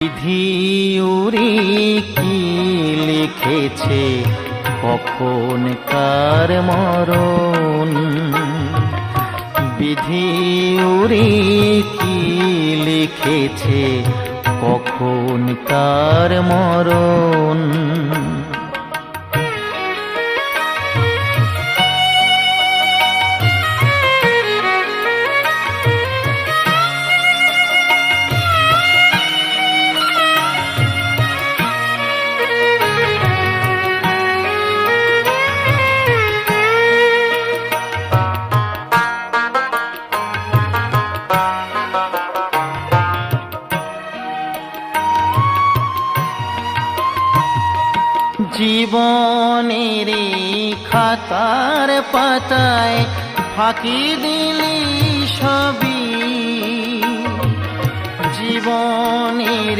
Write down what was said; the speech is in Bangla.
বিধি উরি কি লিখেছে? কখন কার মরণ? বিধি উরি কি লিখেছে? কখন কার মরণ? জীবনের খাতার পাতায় ফাঁকি দিলি সবই। জীবনের